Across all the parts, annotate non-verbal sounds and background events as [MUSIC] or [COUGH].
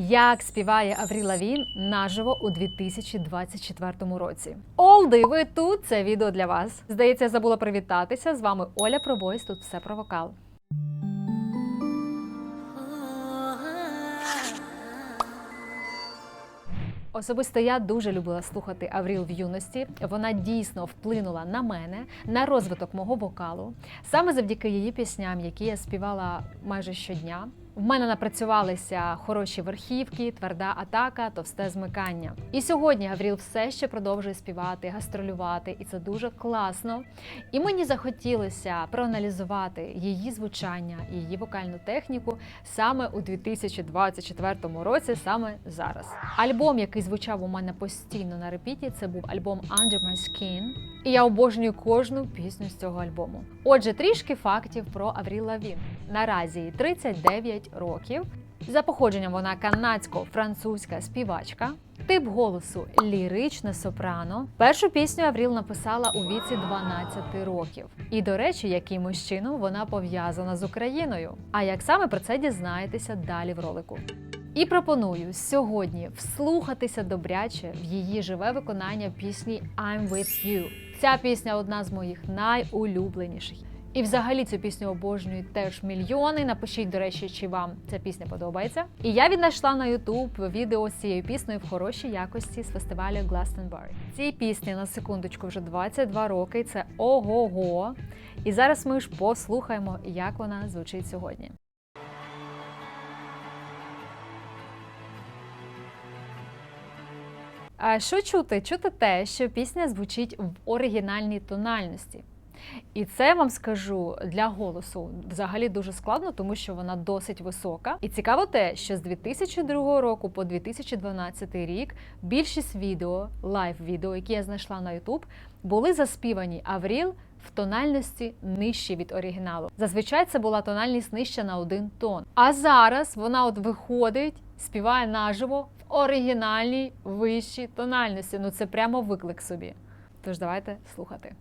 Як співає Аврі Лавін наживо у 2024 році. Олди, ви тут? Це відео для вас. Здається, я забула привітатися. З вами Оля Пробойс. Тут все про вокал. Особисто я дуже любила слухати Авріл в юності. Вона дійсно вплинула на мене, на розвиток мого вокалу, саме завдяки її пісням, які я співала майже щодня. В мене напрацювалися хороші верхівки, тверда атака, товсте змикання. І сьогодні Гавріл все ще продовжує співати, гастролювати, і це дуже класно. І мені захотілося проаналізувати її звучання, її вокальну техніку саме у 2024 році, саме зараз. Альбом, який звучав у мене постійно на репіті, це був альбом Under My Skin. І я обожнюю кожну пісню з цього альбому. Отже, трішки фактів про Авріл Лавін. Наразі їй 39 років. За походженням вона канадсько-французька співачка. Тип голосу ліричне сопрано. Першу пісню Авріл написала у віці 12 років. І, до речі, якимось чином вона пов'язана з Україною. А як саме про це дізнаєтеся далі в ролику. І пропоную сьогодні вслухатися добряче в її живе виконання пісні I'm with you. Ця пісня одна з моїх найулюбленіших. І взагалі цю пісню обожнюють теж мільйони. Напишіть, до речі, чи вам ця пісня подобається. І я віднайшла на YouTube відео з цією піснею в хорошій якості з фестивалю Glastonbury. Цій пісні на секундочку вже 22 роки. Це ого-го. І зараз ми ж послухаємо, як вона звучить сьогодні. А Що чути? Чути те, що пісня звучить в оригінальній тональності. І це вам скажу для голосу взагалі дуже складно, тому що вона досить висока. І цікаво те, що з 2002 року по 2012 рік більшість відео, лайв-відео, які я знайшла на YouTube, були заспівані Авріл в тональності нижчі від оригіналу. Зазвичай це була тональність нижча на один тон. А зараз вона от виходить, співає наживо в оригінальній вищій тональності. Ну це прямо виклик собі. Тож давайте слухати.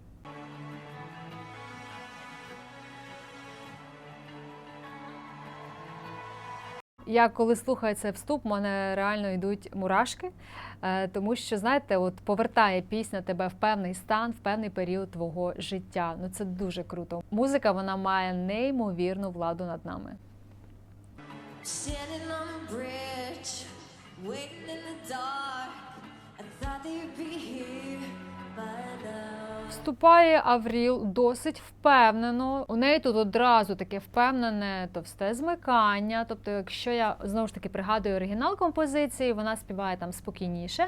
Я коли слухаю цей вступ, в мене реально йдуть мурашки, е, тому що знаєте, от повертає пісня тебе в певний стан, в певний період твого життя. Ну це дуже круто. Музика вона має неймовірну владу над нами. Waiting in the dark. I thought that you'd be here by now. Вступає Авріл досить впевнено. У неї тут одразу таке впевнене товсте змикання. Тобто, якщо я знову ж таки пригадую оригінал композиції, вона співає там спокійніше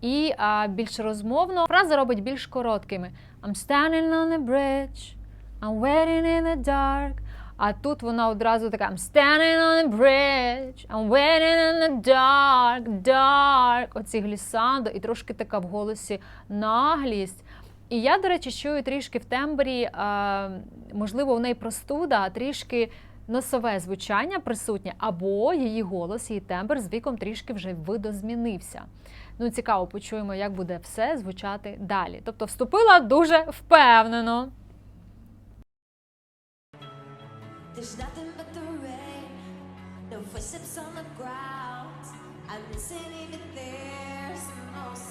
і а, більш розмовно. Фрази робить більш короткими. I'm standing on a bridge, I'm waiting in the dark. А тут вона одразу така I'm standing on a bridge, I'm waiting in the dark, dark. Оці глісандо, і трошки така в голосі наглість. І я, до речі, чую трішки в тембрі, е, можливо, в неї простуда, а трішки носове звучання присутнє, або її голос, її тембр з віком трішки вже видозмінився. Ну, цікаво, почуємо, як буде все звучати далі. Тобто вступила дуже впевнено. There's nothing but the rain,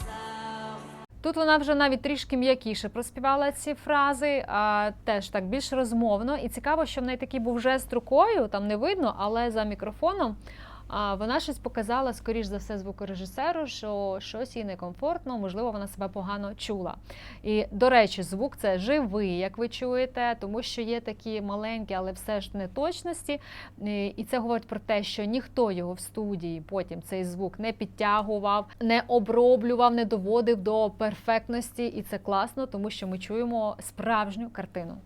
no. Тут вона вже навіть трішки м'якіше проспівала ці фрази, а теж так більш розмовно. І цікаво, що в неї такий був жест рукою, там не видно, але за мікрофоном а, вона щось показала, скоріш за все, звукорежисеру, що щось їй некомфортно, можливо, вона себе погано чула. І, до речі, звук це живий, як ви чуєте, тому що є такі маленькі, але все ж неточності. І це говорить про те, що ніхто його в студії потім цей звук не підтягував, не оброблював, не доводив до перфектності. І це класно, тому що ми чуємо справжню картину.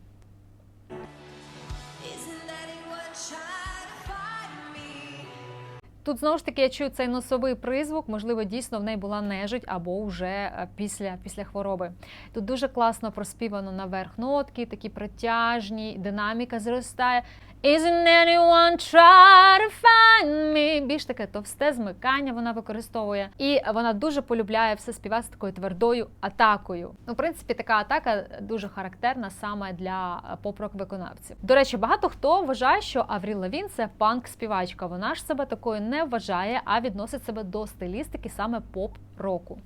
Тут знову ж таки я чую цей носовий призвук. Можливо, дійсно в неї була нежить або вже е, після, після хвороби. Тут дуже класно проспівано наверх нотки, такі протяжні, динаміка зростає. Isn't anyone try to find me? Більш таке товсте змикання вона використовує. І вона дуже полюбляє все співати з такою твердою атакою. Ну, в принципі, така атака дуже характерна саме для поп-рок виконавців. До речі, багато хто вважає, що Авріл Лавін це панк-співачка. Вона ж себе такою не вважає, а відносить себе до стилістики саме поп-року.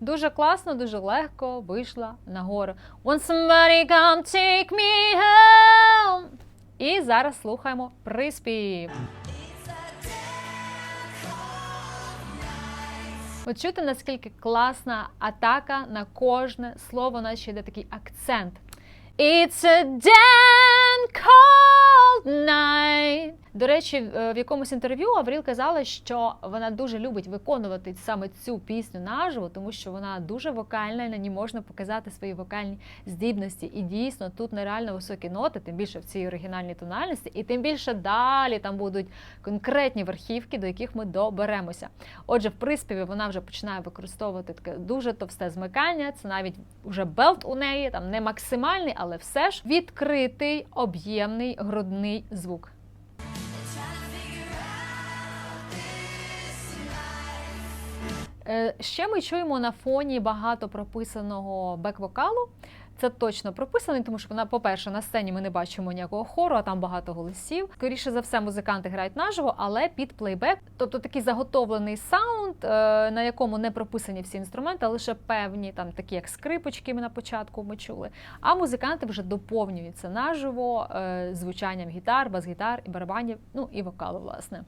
Дуже класно, дуже легко вийшла нагору. Won't somebody come take me home? І зараз слухаємо приспів. It's a damn cold night. От чути, наскільки класна атака на кожне слово, наче йде такий акцент. It's a damn cold night. До речі, в- в якомусь інтерв'ю Авріл казала, що вона дуже любить виконувати саме цю пісню наживо, тому що вона дуже вокальна, і на ній можна показати свої вокальні здібності. І дійсно тут нереально високі ноти, тим більше в цій оригінальній тональності, і тим більше далі там будуть конкретні верхівки, до яких ми доберемося. Отже, в приспіві вона вже починає використовувати таке дуже товсте змикання. Це навіть вже белт у неї, там не максимальний, але все ж відкритий, об'ємний грудний звук. Ще ми чуємо на фоні багато прописаного бек-вокалу. Це точно прописаний, тому що вона, по-перше, на сцені ми не бачимо ніякого хору, а там багато голосів. Скоріше за все, музиканти грають наживо, але під плейбек, тобто такий заготовлений саунд, е, на якому не прописані всі інструменти, а лише певні, там такі як скрипочки. Ми на початку ми чули. А музиканти вже доповнюють це наживо е, звучанням гітар, бас-гітар і барабанів, ну і вокалу, власне.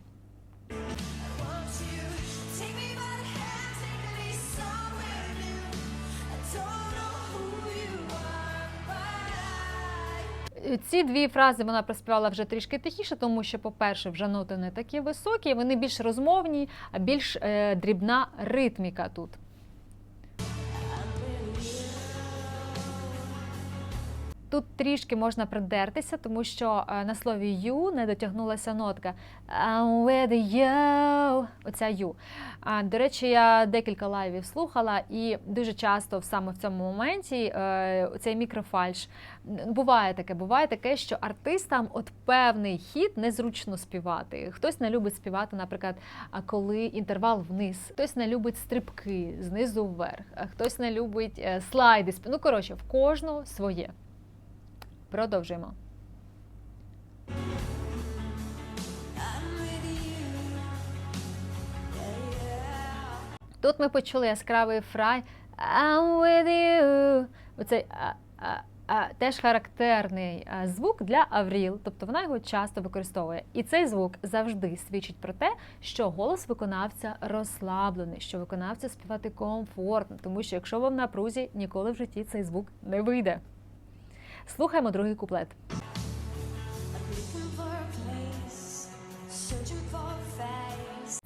Ці дві фрази вона проспівала вже трішки тихіше, тому що, по-перше, вже ноти не такі високі, вони більш розмовні, а більш е, дрібна ритміка тут. Тут трішки можна придертися, тому що е, на слові «you» не дотягнулася нотка. I'm with you. Оця «you». До речі, я декілька лайвів слухала, і дуже часто саме в цьому моменті е, цей мікрофальш буває таке. Буває таке, що артистам от певний хід незручно співати. Хтось не любить співати, наприклад, коли інтервал вниз, хтось не любить стрибки знизу вверх, хтось не любить е, слайди. Ну коротше, в кожного своє. Продовжуємо. Тут ми почули яскравий фрай I'm with you. Оцей а, а, а, теж характерний звук для Авріл, тобто вона його часто використовує. І цей звук завжди свідчить про те, що голос виконавця розслаблений, що виконавця співати комфортно, тому що якщо ви в напрузі, ніколи в житті цей звук не вийде. Слухаємо другий куплет.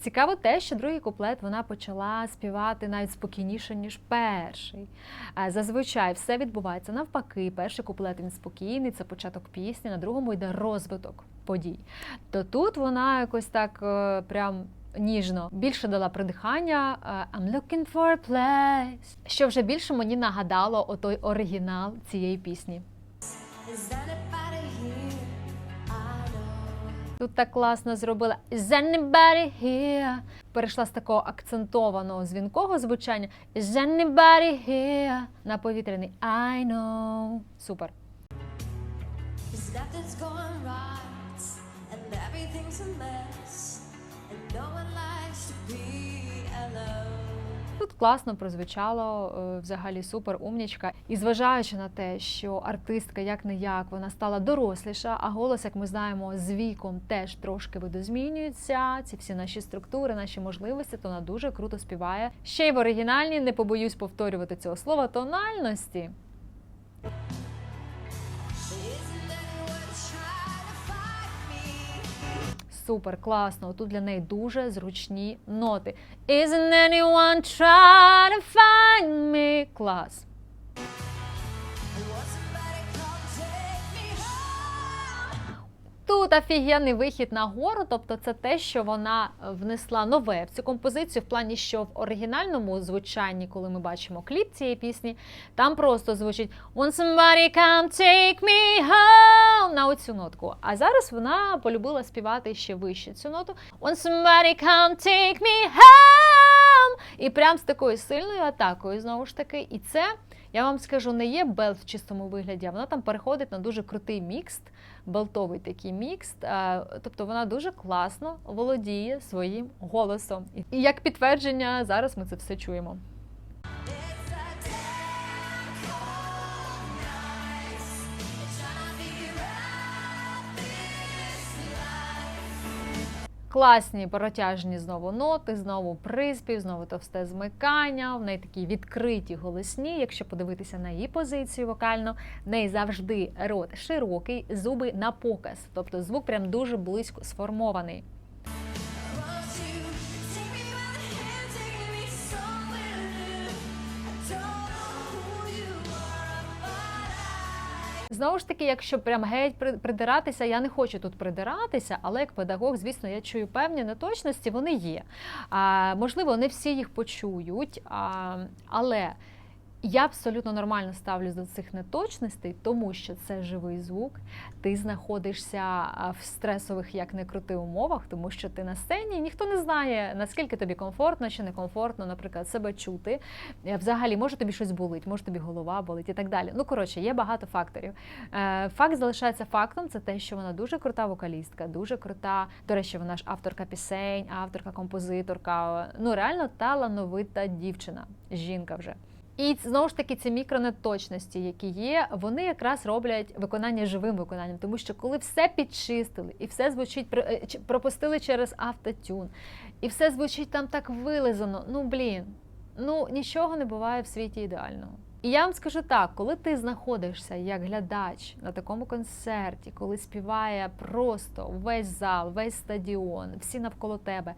Цікаво те, що другий куплет вона почала співати навіть спокійніше, ніж перший. Е, Зазвичай все відбувається навпаки. Перший куплет він спокійний, це початок пісні, на другому йде розвиток подій. То тут вона якось так е, прям. Ніжно більше дала придихання е, I'm looking for a place, що вже більше мені нагадало отой оригінал цієї пісні. Тут так класно зробила Is anybody here? Перейшла з такого акцентованого дзвінкого звучання Is anybody here? на повітряний I know. Супер. Cause nothing's класно прозвучало, е, взагалі супер умнічка. І зважаючи на те, що артистка як не як вона стала доросліша, а голос, як ми знаємо, з віком теж трошки видозмінюється. Ці всі наші структури, наші можливості, то вона дуже круто співає. Ще й в оригінальній, не побоюсь повторювати цього слова, тональності. Супер, класно. Тут для неї дуже зручні ноти. Isn't anyone trying to find me? Клас. Тут офігенний вихід на гору, тобто це те, що вона внесла нове в цю композицію, в плані, що в оригінальному звучанні, коли ми бачимо кліп цієї пісні, там просто звучить When somebody come take me home на оцю нотку. А зараз вона полюбила співати ще вище цю ноту. When somebody come take me home. І прям з такою сильною атакою, знову ж таки. І це, я вам скажу, не є белт в чистому вигляді, а вона там переходить на дуже крутий мікс, белтовий такий мікс. Тобто вона дуже класно володіє своїм голосом. І як підтвердження, зараз ми це все чуємо. Класні протяжні знову ноти, знову приспів, знову товсте змикання. В неї такі відкриті голосні. Якщо подивитися на її позицію вокально, в неї завжди рот широкий, зуби на показ. Тобто звук прям дуже близько сформований. Знову ж таки, якщо прям геть при- придиратися, я не хочу тут придиратися, але як педагог, звісно, я чую певні неточності, вони є. А, можливо, не всі їх почують, а, але я абсолютно нормально ставлюсь до цих неточностей, тому що це живий звук. Ти знаходишся в стресових, як не крути умовах, тому що ти на сцені, і ніхто не знає, наскільки тобі комфортно чи некомфортно, наприклад, себе чути. Е, Взагалі, може тобі щось болить, може тобі голова болить і так далі. Ну коротше, є багато факторів. Е, Факт залишається фактом. Це те, що вона дуже крута вокалістка, дуже крута. До речі, вона ж авторка пісень, авторка, композиторка. Ну реально талановита дівчина, жінка вже. І знову ж таки ці мікронеточності, які є, вони якраз роблять виконання живим виконанням, тому що коли все підчистили і все звучить е, пропустили через автотюн, і все звучить там так вилизано. Ну блін, ну нічого не буває в світі ідеального. І я вам скажу так, коли ти знаходишся як глядач на такому концерті, коли співає просто весь зал, весь стадіон, всі навколо тебе,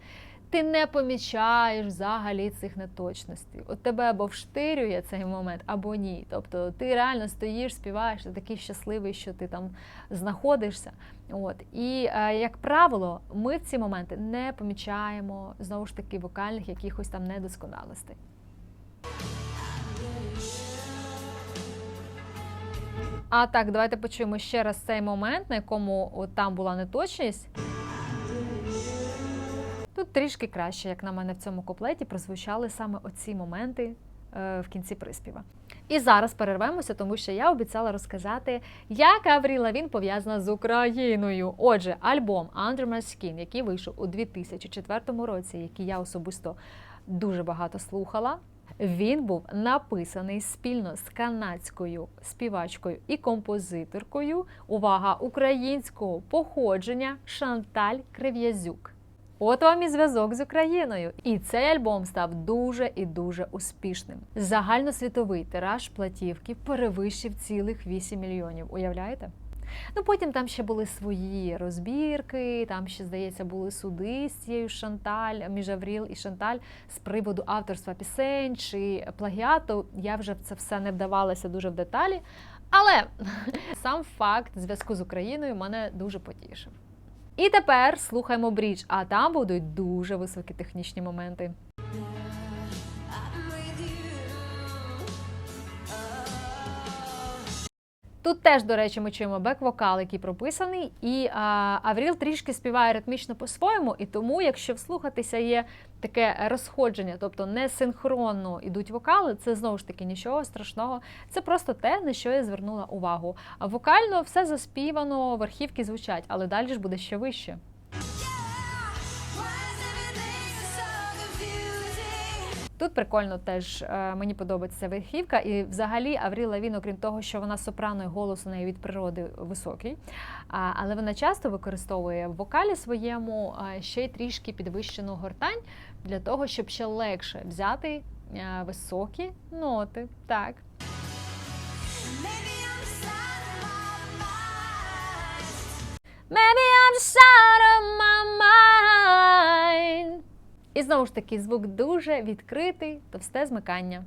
ти не помічаєш взагалі цих неточностей. От тебе або вштирює цей момент, або ні. Тобто ти реально стоїш, співаєш, ти такий щасливий, що ти там знаходишся. От і е, як правило, ми в ці моменти не помічаємо знову ж таки вокальних якихось там недосконалостей. А так, давайте почуємо ще раз цей момент, на якому от там була неточність. Тут трішки краще, як на мене, в цьому куплеті прозвучали саме оці моменти е, в кінці приспіва. І зараз перервемося, тому що я обіцяла розказати, як Аврі Лавін пов'язана з Україною. Отже, альбом Under My Skin, який вийшов у 2004 році, який я особисто дуже багато слухала. Він був написаний спільно з канадською співачкою і композиторкою. Увага українського походження Шанталь Крив'язюк. От вам і зв'язок з Україною. І цей альбом став дуже і дуже успішним. Загальносвітовий тираж платівки перевищив цілих 8 мільйонів. Уявляєте? Ну потім там ще були свої розбірки, там ще, здається, були суди з цією Шанталь, між Авріл і Шанталь з приводу авторства пісень чи плагіату. Я вже в це все не вдавалася дуже в деталі. Але [LAUGHS] сам факт зв'язку з Україною мене дуже потішив. І тепер слухаємо брідж, а там будуть дуже високі технічні моменти. Тут теж, до речі, ми чуємо бек-вокал, який прописаний, і а, Авріл трішки співає ритмічно по-своєму, і тому, якщо вслухатися, є таке розходження, тобто не синхронно йдуть вокали, це знову ж таки нічого страшного. Це просто те, на що я звернула увагу. А вокально все заспівано, верхівки звучать, але далі ж буде ще вище. Тут прикольно теж е, мені подобається верхівка. І взагалі Авріл Лавін, окрім того, що вона сопрано і голос у неї від природи високий, але вона часто використовує в вокалі своєму ще й трішки підвищену гортань для того, щоб ще легше взяти е, високі ноти. Так. Maybe I'm just out of my mind. І знову ж таки, звук дуже відкритий, товсте змикання.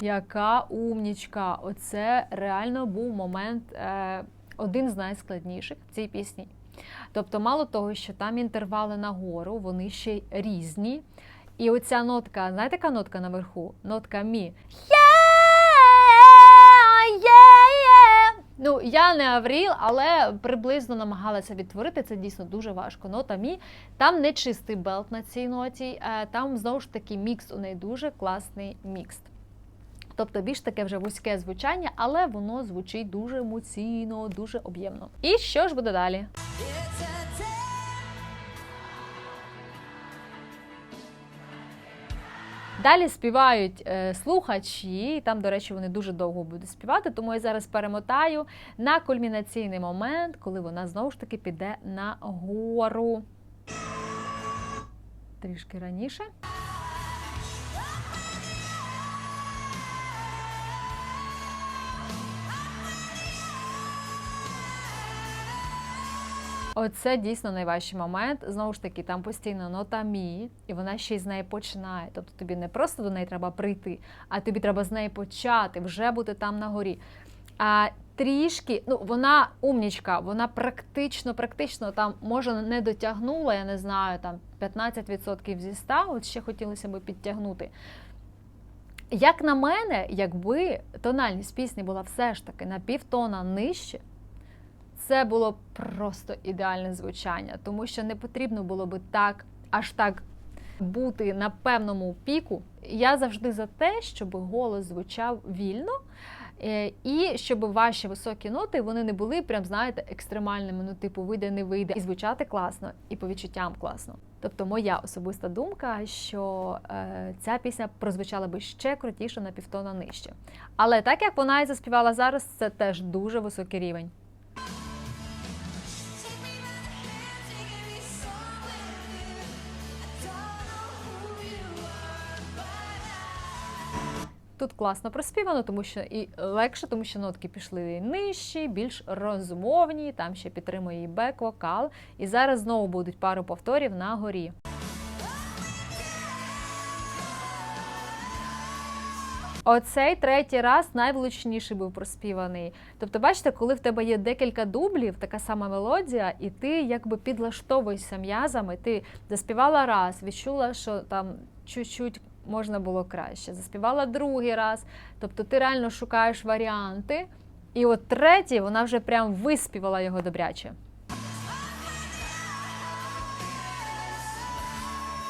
Яка умнічка! Оце реально був момент, е, один з найскладніших в цій пісні. Тобто, мало того, що там інтервали нагору, вони ще й різні. І оця нотка, знаєте, яка нотка наверху? Нотка мі. Ну, я не Авріл, але приблизно намагалася відтворити. Це дійсно дуже важко. Нота мі. Там не чистий белт на цій ноті, е, там знову ж таки мікс. У неї дуже класний мікс. Тобто більш таке вже вузьке звучання, але воно звучить дуже емоційно, дуже об'ємно. І що ж буде далі? Далі співають е, слухачі, і там, до речі, вони дуже довго будуть співати, тому я зараз перемотаю на кульмінаційний момент, коли вона знову ж таки піде на гору. Трішки раніше. Оце дійсно найважчий момент. Знову ж таки, там постійно нота мі, і вона ще й з неї починає. Тобто тобі не просто до неї треба прийти, а тобі треба з неї почати, вже бути там на горі. А трішки, ну вона умнічка, вона практично, практично там може не дотягнула, я не знаю, там 15% зі 100, от ще хотілося б підтягнути. Як на мене, якби тональність пісні була все ж таки на півтона нижче, це було просто ідеальне звучання, тому що не потрібно було би так, аж так бути на певному піку. Я завжди за те, щоб голос звучав вільно. е, І щоб ваші високі ноти вони не були прям, знаєте, екстремальними, ну типу вийде, не вийде, і звучати класно, і по відчуттям класно. Тобто, моя особиста думка, що е, ця пісня прозвучала би ще крутіше на півтона нижче. Але так як вона і заспівала зараз, це теж дуже високий рівень. Тут класно проспівано, тому що і легше, тому що нотки пішли нижчі, більш розмовні. Там ще підтримує і бек-вокал. І зараз знову будуть пару повторів на горі. Оцей третій раз найвлучніший був проспіваний. Тобто, бачите, коли в тебе є декілька дублів, така сама мелодія, і ти якби підлаштовуєшся м'язами, ти заспівала раз, відчула, що там чуть-чуть можна було краще. Заспівала другий раз. Тобто ти реально шукаєш варіанти. І от третій, вона вже прям виспівала його добряче.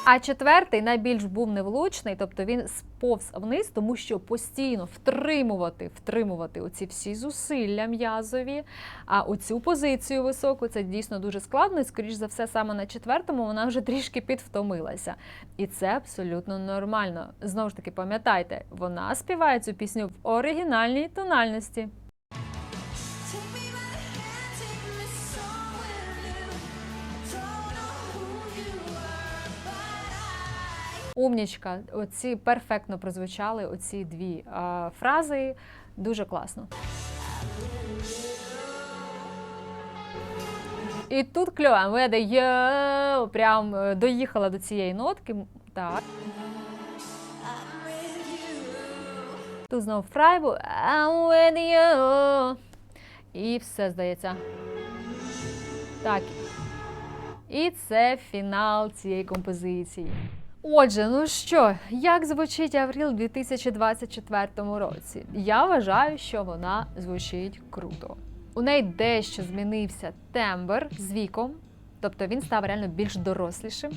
А четвертий найбільш був невлучний, тобто він сповз вниз, тому що постійно втримувати, втримувати оці всі зусилля м'язові, а оцю позицію високу це дійсно дуже складно. І, скоріш за все, саме на четвертому вона вже трішки підвтомилася. І це абсолютно нормально. Знову ж таки, пам'ятайте, вона співає цю пісню в оригінальній тональності. Умнічка, оці перфектно прозвучали оці дві а, фрази. Дуже класно. І тут кльово, веде є, прям е, доїхала до цієї нотки. Так. Тут знову фрайбу. I'm with you. І все здається. Так. І це фінал цієї композиції. Отже, ну що, як звучить Авріл у 2024 році? Я вважаю, що вона звучить круто. У неї дещо змінився тембр з віком, тобто він став реально більш дорослішим.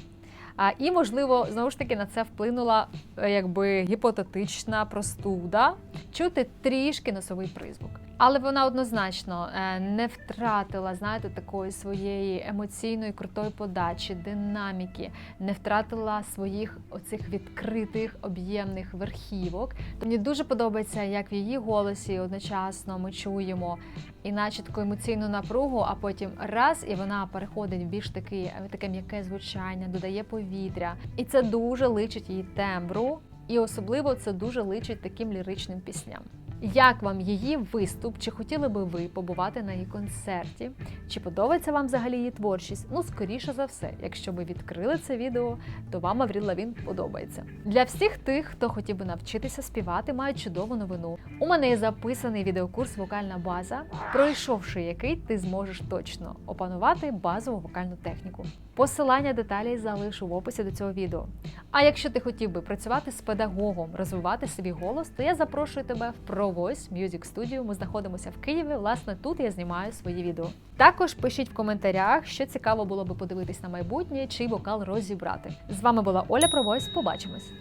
А, і, можливо, знову ж таки на це вплинула е, якби гіпотетична простуда, чути трішки носовий призвук. Але вона однозначно е, не втратила, знаєте, такої своєї емоційної крутої подачі, динаміки, не втратила своїх оцих відкритих об'ємних верхівок. Мені дуже подобається, як в її голосі одночасно ми чуємо і таку емоційну напругу, а потім раз, і вона переходить в більш таки, таке м'яке звучання, додає повітря. І це дуже личить її тембру, і особливо це дуже личить таким ліричним пісням. Як вам її виступ? Чи хотіли би ви побувати на її концерті? Чи подобається вам взагалі її творчість? Ну, скоріше за все, якщо ви відкрили це відео, то вам Авріл Лавін подобається. Для всіх тих, хто хотів би навчитися співати, маю чудову новину. У мене є записаний відеокурс Вокальна база, пройшовши який ти зможеш точно опанувати базову вокальну техніку. Посилання деталей залишу в описі до цього відео. А якщо ти хотів би працювати з педагогом, розвивати собі голос, то я запрошую тебе в Pro Voice Music Studio. Ми знаходимося в Києві. Власне, тут я знімаю свої відео. Також пишіть в коментарях, що цікаво було би подивитись на майбутнє, чий вокал розібрати. З вами була Оля Провойс. Побачимось!